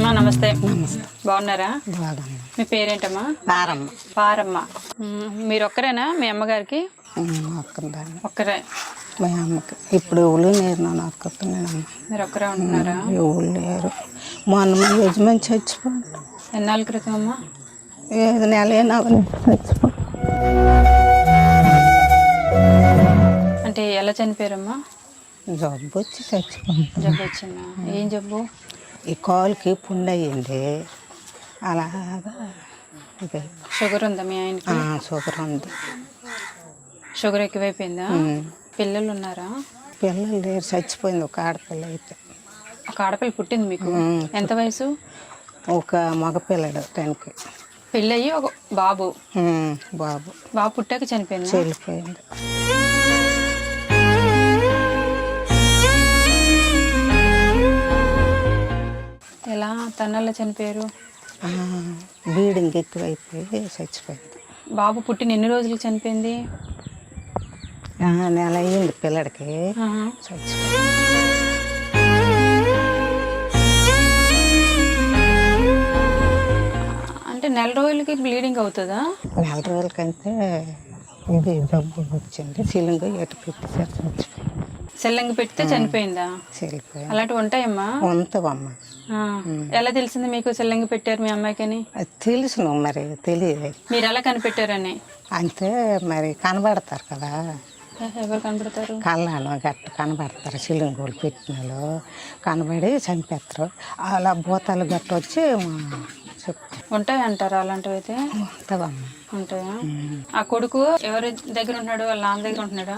నమస్తే. నమస్తే. బాగున్నారా? మీ పేరేంటమ్మా? పారమ్మ. పారమ్మ. మ్మ్. మీరు ఒక్కరేనా మీ అమ్మగారికి? ఒక్కరే. మా అమ్మకి. ఇప్పుడు ఎవరు లేరు నన్ను ఒక్కతున్నానమ్మ మీరు ఒక్కరే ఉంటున్నారా? ఎవరు లేరు. మా యజమాని చచ్చిపోయాడు. ఎన్నాళ్ళ క్రితం అమ్మా? ఏది నెల చచ్చిపోయాడు. అంటే ఎలా చనిపోయారమ్మా? జబ్బు వచ్చి చచ్చిపోయాడు. జబ్బు వచ్చిందా? ఏం జబ్బు? ఈ కాలుకి పుండు అయ్యింది అలాగా ఇది షుగర్ ఉందా మీ ఆయనకి? షుగర్ ఉంది. షుగర్ ఎక్కువైపోయిందా. పిల్లలు ఉన్నారా? పిల్లలు లేరు చచ్చిపోయింది ఒక ఆడపిల్ల అయితే. ఒక ఆడపిల్ల పుట్టింది మీకు. ఎంత వయసు? ఒక మగపిల్లడు టెన్కి పెళ్ళయి ఒక బాబు. బాబు. బాబు పుట్టాక చనిపోయిందా? చెల్లిపోయింది ఎలా తనల్లో చనిపోయారు. బ్లీడింగ్ ఎక్కువైపోయి చచ్చిపోయింది. బాబు పుట్టిన ఎన్ని రోజులకు చనిపోయింది? నెల అయ్యింది పిల్లడికి. చచ్చిపోయింది అంటే నెల రోజులకి బ్లీడింగ్ అవుతుందా? నెల రోజులకంటే ఇది జబ్బు వచ్చింది సీలింగ్ ఎటు పెట్టేసారు చచ్చిపోయింది. సెల్లంగి పెడితే చనిపోయిందా? చెల్లిపోయింది అలాంటివి ఉంటాయమ్మా? వంతవమ్మ ఆ. ఎలా తెలిసింది మీకు సెల్లంగి పెట్టారు మీ అమ్మాయికని? అది తెలుసును మరి తెలియదు మీరు ఎలా కనిపెట్టారని? అంతే మరి కనబడతారు కదా. ఎవరు కనబడతారు? కళ్ళను గట్ట కనబడతారు సిలింగోలు పెట్టిన వాళ్ళు కనబడి చంపేస్తారు. అలా భూతాలు గట్ట వచ్చి ఉంటాయి అంటారా అలాంటివి అయితే ఉంటాయా? ఆ కొడుకు ఎవరి దగ్గర ఉంటున్నాడు? వాళ్ళ నాన్న దగ్గర ఉంటున్నాడా?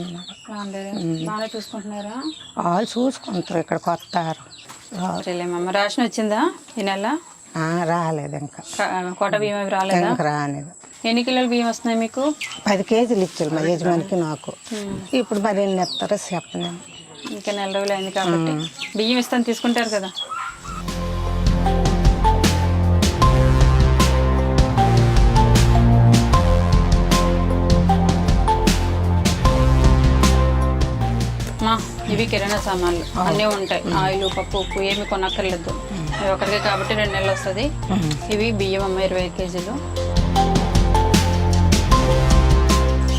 ఉన్నారు నాన్న దగ్గర బాగా చూసుకుంటున్నారా? వాళ్ళు చూసుకుంటారు ఇక్కడికి వస్తారు రా- సరేలేమమ్మ రేషన్ వచ్చిందా ఈ నెల? ఆ, రాలేదు ఇంకా. కోట బియ్యం అవి రాలేదు? ఎన్ని కిలోల బియ్యం వస్తున్నాయి మీకు? పది కేజీలు ఇచ్చారు మా యజమానికి నాకు. ఇప్పుడు మరి ఎన్ని ఎత్తారో చెప్పలేము. ఇంకా నెల రోజులు అయింది కాబట్టి. బియ్యం ఇస్తాను తీసుకుంటారు కదా. ఇవి కిరాణా సామాన్లు. అన్నీ ఉంటాయి. ఆయిల్ పప్పు ఉప్పు ఏమి కొనక్కర్లేదు. ఇవి ఒకటికే కాబట్టి రెండు నెలలు వస్తుంది. ఇవి బియ్యం అమ్మ ఇరవై ఐదు కేజీలు.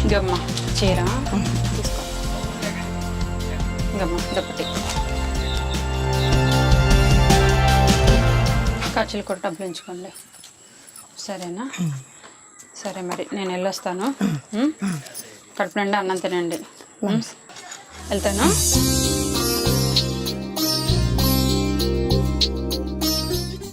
ఇదమ్మా చీర. తీసుకో. ఇదమ్మా దుప్పటి. ఖర్చులు కూడా డబ్బులు ఉంచుకోండి. సరేనా? సరే మరి నేను వెళ్ళొస్తాను? కడుపు నిండా అన్నం తినండి. el ¿no?